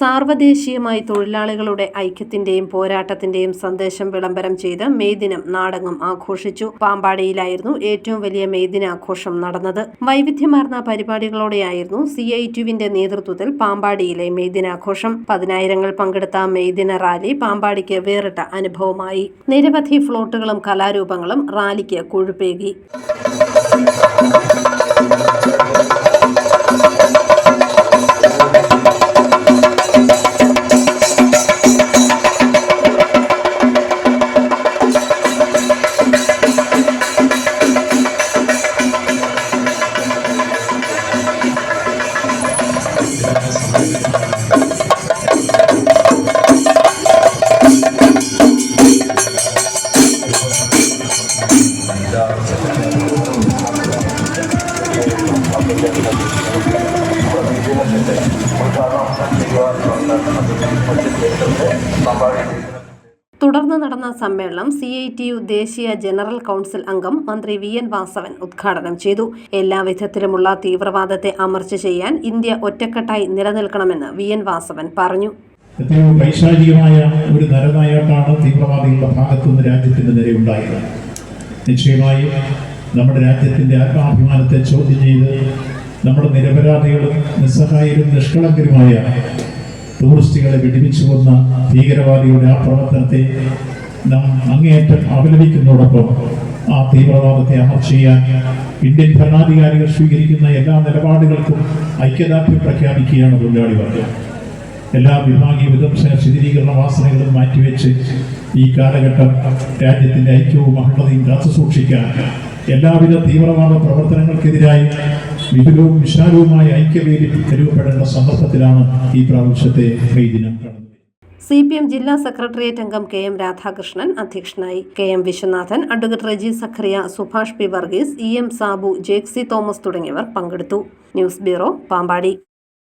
സാർവദേശീയമായി തൊഴിലാളികളുടെ ഐക്യത്തിന്റെയും പോരാട്ടത്തിന്റെയും സന്ദേശം വിളംബരം ചെയ്ത് മെയ് ദിനം നാടകം ആഘോഷിച്ചു. പാമ്പാടിയിലായിരുന്നു ഏറ്റവും വലിയ മെയ് ദിനാഘോഷം നടന്നത്. വൈവിധ്യമാർന്ന പരിപാടികളോടെയായിരുന്നു സി ഐ ടുവിന്റെ നേതൃത്വത്തിൽ പാമ്പാടിയിലെ മെയ് ദിനാഘോഷം. പതിനായിരങ്ങൾ പങ്കെടുത്ത മെയ് ദിന റാലി പാമ്പാടിക്ക് വേറിട്ട അനുഭവമായി. നിരവധി ഫ്ലോട്ടുകളും കലാരൂപങ്ങളും റാലിക്ക് കൊഴുപ്പേകി. തുടർന്ന് നടന്ന സമ്മേളനം സി ഐ ടി യു ദേശീയ ജനറൽ കൗൺസിൽ അംഗം മന്ത്രി വി എൻ വാസവൻ ഉദ്ഘാടനം ചെയ്തു. എല്ലാവിധത്തിലുമുള്ള തീവ്രവാദത്തെ അമർച്ച ചെയ്യാൻ ഇന്ത്യ ഒറ്റക്കെട്ടായി നിലനിൽക്കണമെന്ന് വി എൻ വാസവൻ പറഞ്ഞു. പൈശാചികമായ ഒരു നരനായാട്ടാണ് തീവ്രവാദികളുടെ ഭാഗത്തുനിന്ന് രാജ്യത്തിന് നേരെ ഉണ്ടായത്. നിശ്ചയമായും നമ്മുടെ രാജ്യത്തിന്റെ ആത്മാഭിമാനത്തെ ചോദ്യം ചെയ്ത് നമ്മുടെ നിരപരാധികളും നിസ്സഹായരും നിഷ്കളങ്കരുമായ ടൂറിസ്റ്റുകളെ വെടിവെച്ചു കൊന്ന ഭീകരവാദിയുടെ ആ പ്രവർത്തനത്തെ നാം അങ്ങേയറ്റം അപലപിക്കുന്നതോടൊപ്പം ആ തീവ്രവാദത്തെ അമർച്ച ചെയ്യാൻ ഇന്ത്യൻ ഭരണാധികാരികൾ സ്വീകരിക്കുന്ന എല്ലാ നിലപാടുകൾക്കും ഐക്യദാർഢ്യം പ്രഖ്യാപിക്കുകയാണ് തൊഴിലാളി വർഗം. എല്ലാ വിഭാഗീയ വിധംസന ശിഥിലീകരണ വാസനകളും മാറ്റിവെച്ച് ഈ കാലഘട്ടം രാജ്യത്തിന്റെ ഐക്യവും അഹമ്മതയും കാത്തു സൂക്ഷിക്കാൻ എല്ലാവിധ തീവ്രവാദ പ്രവർത്തനങ്ങൾക്കെതിരായി വിപുലവും വിശാലവുമായ ഐക്യവേദി രൂപപ്പെടേണ്ട സന്ദർഭത്തിലാണ് ഈ പ്രാവശ്യത്തെ മെയ് ദിനം സി പി എം ജില്ലാ സെക്രട്ടേറിയറ്റ് അംഗം കെ എം രാധാകൃഷ്ണൻ അധ്യക്ഷനായി K M Viswanathan advocate Reji Zachariah Subhash P Varghese E M Sabu Jaxy Thomas തുടങ്ങിയവർ പങ്കെടുത്തു. News bureau Pampady.